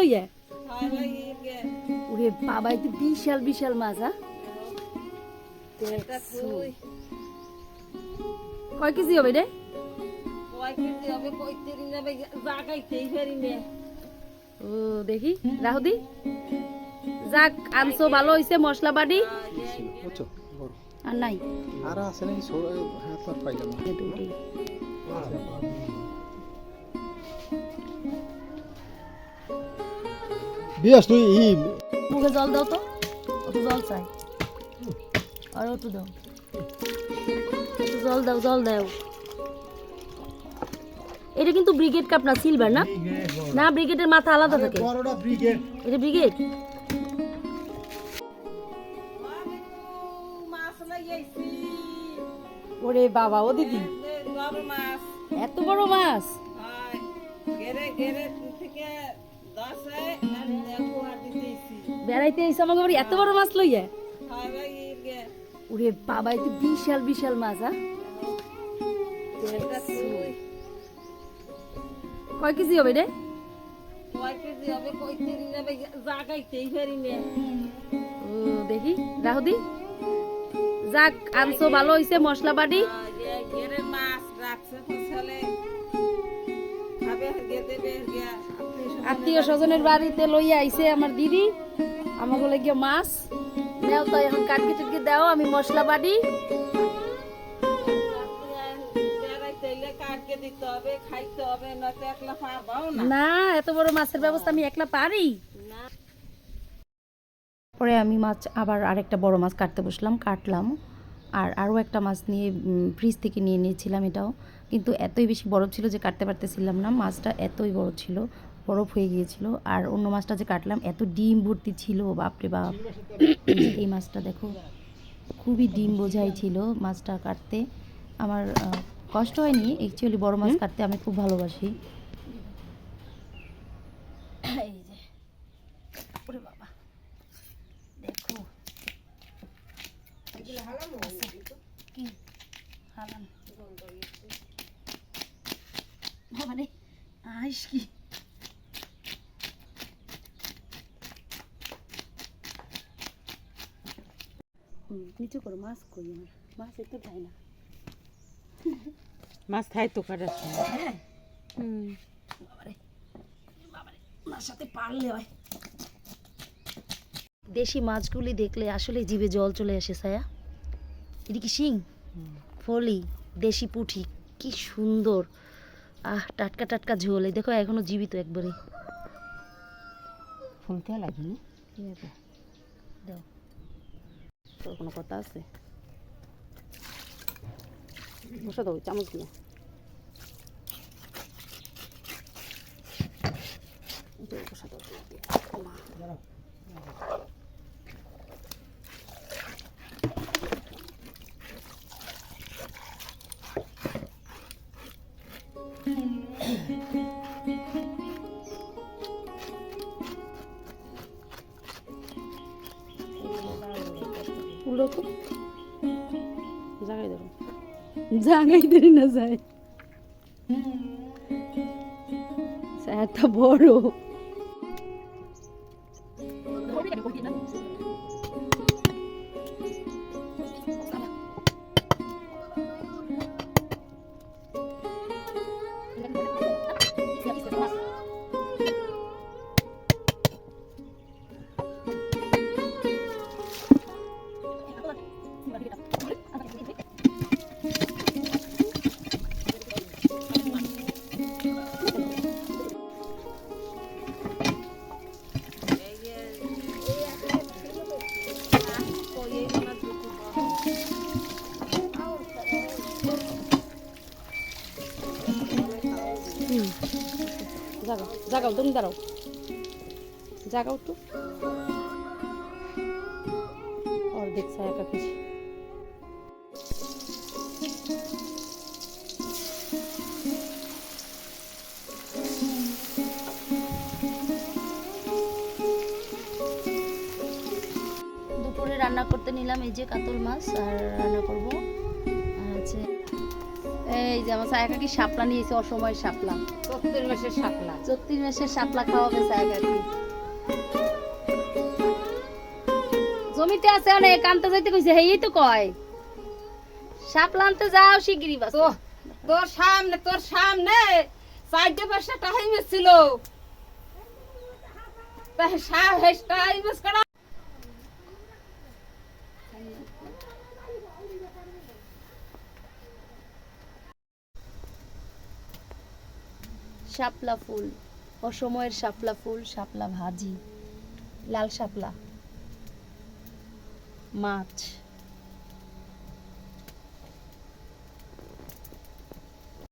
লইয়া? ওরে বাবা তো বিশাল বিশাল মাছ হ্যাঁ? কয় কেজি হবে রে? ও দেখি। রাহুদি? যাক আনছো ভালো হইছে মশলা বাড়ি। আর নাই? আর আছে নাকি? আর পাইলাম বিয়াস তুই ই। মুখে জল দাও তো একটু জল চাই। আর একটু দাও। একটু জল দাও জল দাও। এটা কিন্তু ব্রিগেড কাপ না সিলভার না? না ব্রিগেডের মাথা আলাদা থাকে। বড়টা ব্রিগেড। এটা ব্রিগেড? ওরে বাবা ও দিদি। এত বড় মাছ। বেড়াইতে এসে আমাকে এত বড় মাছ লইয়া? ওরে বাবা তো বিশাল বিশাল মাছ হ্যাঁ? কয় কেজি হবে রে দেখি রাহুদি যাক আনছো ভালো হইছে মশলা বাড়ি আত্মীয় স্বজনের বাড়িতে লইয়া আইছে আমার দিদি। আমাকে লাগিয়ে মাছ। নেও তো এখন কাটকে টাটকে দাও, আমি মশলা বাড়ি না, এত বড় মাছের ব্যবস্থা আমি একলা পারি। পরে আমি মাছ আবার আরেকটা বড় মাছ কাটতে বসলাম, কাটলাম। আর আরও একটা মাছ নিয়ে ফ্রিজ থেকে নিয়ে নিয়েছিলাম এটাও। কিন্তু এতই বেশি বরফ ছিল যে কাটতে পারতেছিলাম না। মাছটা এতই বড় ছিল বরফ হয়ে গিয়েছিল। আর অন্য মাছটা যে কাটলাম এত ডিম ভর্তি ছিল বাপরে বাপ। এই মাছটা দেখো খুবই ডিম বোঝাই ছিল মাছটা কাটতে। আমার কষ্ট হয়নি অ্যাকচুয়ালি বড় মাছ কাটতে আমি খুব ভালোবাসি। এই যে ওরে বাবা। দেখো। কি? হালাম। রে আইস কি? নিচু করো মাছ কই আমার। মাছ এত খাই না। মাছ খাই তো কাটার সময় হ্যাঁ। হুম। বাবারে বাবারে ওনার সাথে পারলে হয়। দেশি মাছগুলি দেখলে আসলে জিভে জল চলে আসে ছায়া। এটা কি শিং? ফলি দেশি পুঁটি কি সুন্দর। আহ টাটকা টাটকা ঝোল এই দেখো এখনও জীবিত একবারে। শুনতে লাগেনি? ঠিক আছে দাও। তোর কোনো কথা আছে? বসে দাও চামচ দিয়ে। দিয়ে বসে দাও দিয়ে, তো জাগাই ধরো জাগাই দেরি না যায় এত বড়। জাগাও জাগাও, তুমি দাঁড়াও। জাগাও তো অর্ধেক ছায়া দুপুরে রান্না করতে নিলাম এই যে কাতল মাছ, আর রান্না করব এই যে আমার সায়া কাকি শাপলা নিয়েছে অসময়ের শাপলা। চতুর মাসের শাপলা। চত্রিশ মাসের শাপলা খাওয়াবে কাকি জমিতে আছে অনেক আনতে যাইতে কইছে হেই তো কয়। শাপলা আনতে যাও শিগগিরই বাস। তো তোর সামনে তোর সামনে চারটে পাঁচটা টাইম ছিল তাই সাহেস টাইম করা শাপলা ফুল অসময়ের শাপলা ফুল শাপলা ভাজি লাল শাপলা মাছ।